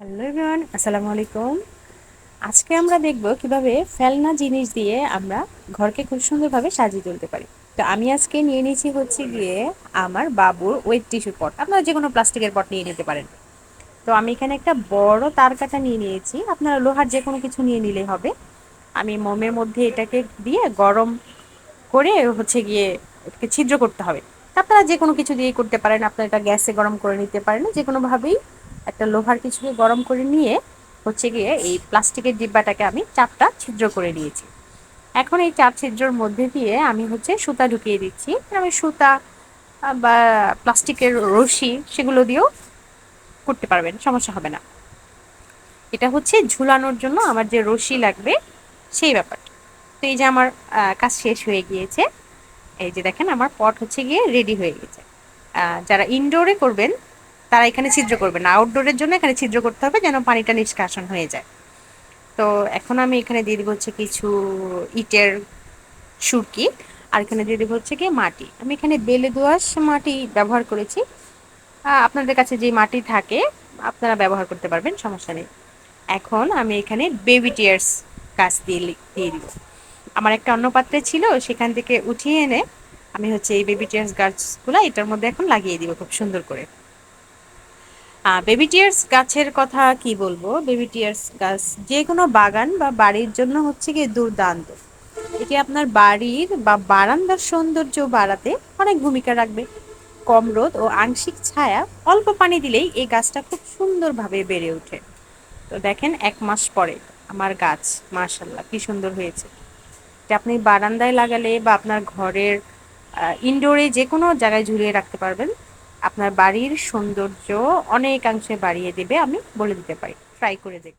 Hello everyone আসসালামু আলাইকুম। আজকে আমরা দেখব কীভাবে ফেলনা জিনিস দিয়ে আমরা ঘরকে খুব সুন্দরভাবে সাজিয়ে তুলতে পারি। তো আমি আজকে নিয়ে নিয়েছি হচ্ছে গিয়ে আমার বাবুর ওয়েট টিস্যু পট আপনারা যে কোনো প্লাস্টিকের পট নিয়ে নিতে পারেন। তো আমি এখানে একটা বড় তার কাটা নিয়ে নিয়েছি। আপনারা লোহার যে কোনো কিছু নিয়ে নিলেই হবে। আমি মোমের মধ্যে এটাকে দিয়ে গরম করে হচ্ছে গিয়ে এটাকে ছিদ্র করতে হবে। আপনারা যে কোনো কিছু দিয়ে করতে পারেন। আপনারা এটা গ্যাসে গরম করে নিতে পারেন। যে কোনোভাবেই একটা লোহার কিছুকে গরম করে নিয়ে হচ্ছে গিয়ে এই প্লাস্টিকের ডিব্বাটাকে আমি চাপটা ছিদ্র করে নিয়েছি। এখন এই চাপ ছিদ্রর মধ্যে দিয়ে আমি হচ্ছে সুতা ঢুকিয়ে দিচ্ছি। আমি সুতা বা প্লাস্টিকের রশি সেগুলো দিয়েও করতে পারবেন, সমস্যা হবে না। এটা হচ্ছে ঝুলানোর জন্য আমার যে রশি লাগবে সেই ব্যাপারটা। তো এই যে আমার কাজ শেষ হয়ে গিয়েছে। এই যে দেখেন আমার পট হচ্ছে গিয়ে রেডি হয়ে গেছে। যারা ইনডোরে করবেন তারা এখানে ছিদ্র করবে না। আউটডোরের জন্য এখানে ছিদ্র করতে হবে যেন পানিটা নিষ্কাশন হয়ে যায়। তো এখন আমি এখানে দিয়ে দিব হচ্ছে কিছু ইটের সুরকি আর এখানে দিয়ে দেবো হচ্ছে গিয়ে মাটি। আমি এখানে বেলে দোয়াশ মাটি ব্যবহার করেছি। আপনাদের কাছে যে মাটি থাকে, আপনারা ব্যবহার করতে পারবেন, সমস্যা নেই। এখন আমি এখানে বেবি টিয়ার্স গাছ দিয়ে দিয়ে দিব। আমার একটা অন্য পাত্রে ছিল, সেখান থেকে উঠিয়ে এনে আমি হচ্ছে এই বেবি টিয়ার্স গাছগুলো এটার মধ্যে এখন লাগিয়ে দিব খুব সুন্দর করে। বেবি টিয়ার্স গাছের কথা কি বলব? বেবি টিয়ার্স গাছ যে কোনো বাগান বা বাড়ির জন্য হচ্ছে গিয়ে দুর্দান্ত। এটি আপনার বাড়ির বা বারান্দার সৌন্দর্য বাড়াতে অনেক ভূমিকা রাখবে। কম রোদ ও আংশিক ছায়া অল্প পানি দিলেই এই গাছটা খুব সুন্দরভাবে বেড়ে ওঠে। তো দেখেন এক মাস পরে আমার গাছ মার্শাল্লাহ কি সুন্দর হয়েছে। এটা আপনি বারান্দায় লাগালে বা আপনার ঘরের ইনডোরে যে কোনো জায়গায় ঝুলিয়ে রাখতে পারবেন। আপনার বাড়ির সৌন্দর্য অনেকাংশে বাড়িয়ে দেবে আমি বলে দিতে পারি। ট্রাই করে দেখ